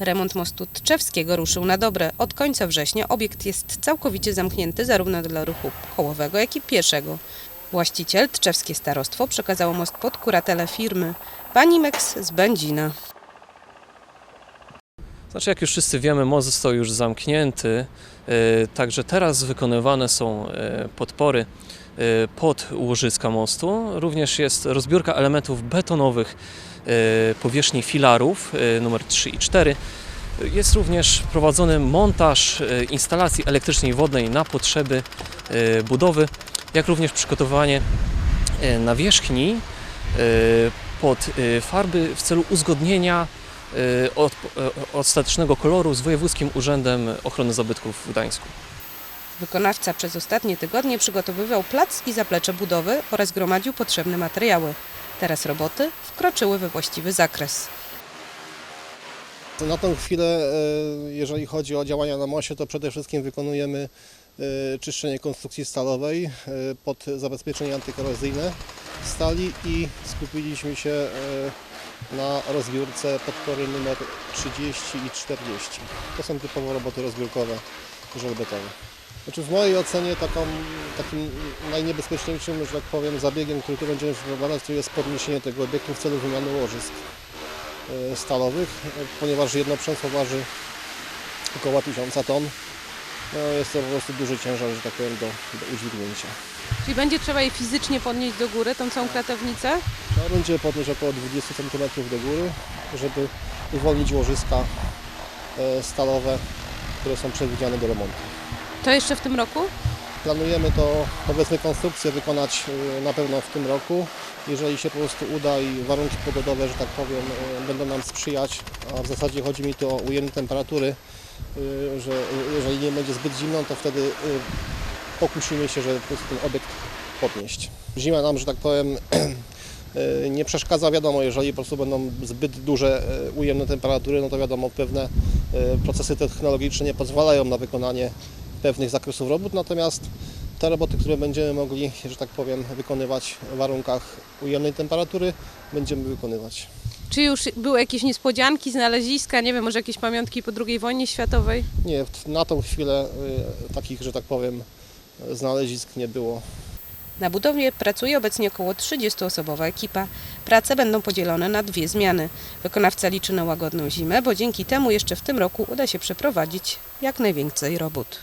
Remont mostu Tczewskiego ruszył na dobre. Od końca września obiekt jest całkowicie zamknięty zarówno dla ruchu kołowego, jak i pieszego. Właściciel, Tczewskie Starostwo, przekazało most pod kuratelę firmy Panimex z Będzina. Znaczy, jak już wszyscy wiemy, most został już zamknięty, e, także teraz wykonywane są e, podpory pod łożyska mostu. Również jest rozbiórka elementów betonowych e, powierzchni filarów e, numer 3 i 4. Jest również prowadzony montaż instalacji elektrycznej i wodnej na potrzeby budowy, jak również przygotowanie nawierzchni pod farby w celu uzgodnienia od, ostatecznego koloru z Wojewódzkim Urzędem Ochrony Zabytków w Gdańsku. Wykonawca przez ostatnie tygodnie przygotowywał plac i zaplecze budowy oraz gromadził potrzebne materiały. Teraz roboty wkroczyły we właściwy zakres. Na tą chwilę, e, jeżeli chodzi o działania na moście, to przede wszystkim wykonujemy e, czyszczenie konstrukcji stalowej e, pod zabezpieczenie antykorozyjne stali i skupiliśmy się na rozbiórce podpory numer 30 i 40. To są typowo roboty rozbiórkowe żelbetowe. Znaczy w mojej ocenie taką, takim najniebezpieczniejszym, że tak powiem, zabiegiem, który tu będziemy wprowadzać, to jest podniesienie tego obiektu w celu wymiany łożysk e, stalowych, ponieważ jedno przęsło waży około 1000 ton. No, jest to po prostu duży ciężar, że tak powiem, do, do udźwignięcia. Czyli będzie trzeba je fizycznie podnieść do góry, tą całą kratownicę? Trzeba będzie podnieść około 20 cm do góry, żeby uwolnić łożyska e, stalowe, które są przewidziane do remontu. To jeszcze w tym roku? Planujemy to, powiedzmy, konstrukcję wykonać e, na pewno w tym roku. Jeżeli się po prostu uda i warunki pogodowe, że tak powiem, e, będą nam sprzyjać, a w zasadzie chodzi mi tu o ujemne temperatury, e, że jeżeli nie będzie zbyt zimno, to wtedy pokusimy się, żeby po prostu ten obiekt podnieść. Zima nam, że tak powiem, nie przeszkadza, wiadomo, jeżeli po prostu będą zbyt duże ujemne temperatury, no to wiadomo, pewne procesy technologiczne nie pozwalają na wykonanie pewnych zakresów robót, natomiast te roboty, które będziemy mogli, że tak powiem, wykonywać w warunkach ujemnej temperatury, będziemy wykonywać. Czy już były jakieś niespodzianki, znaleziska, nie wiem, może jakieś pamiątki po II wojnie światowej? Nie, na tą chwilę y, takich, że tak powiem, znalezisk nie było. Na budowie pracuje obecnie około 30-osobowa ekipa. Prace będą podzielone na dwie zmiany. Wykonawca liczy na łagodną zimę, bo dzięki temu jeszcze w tym roku uda się przeprowadzić jak najwięcej robót.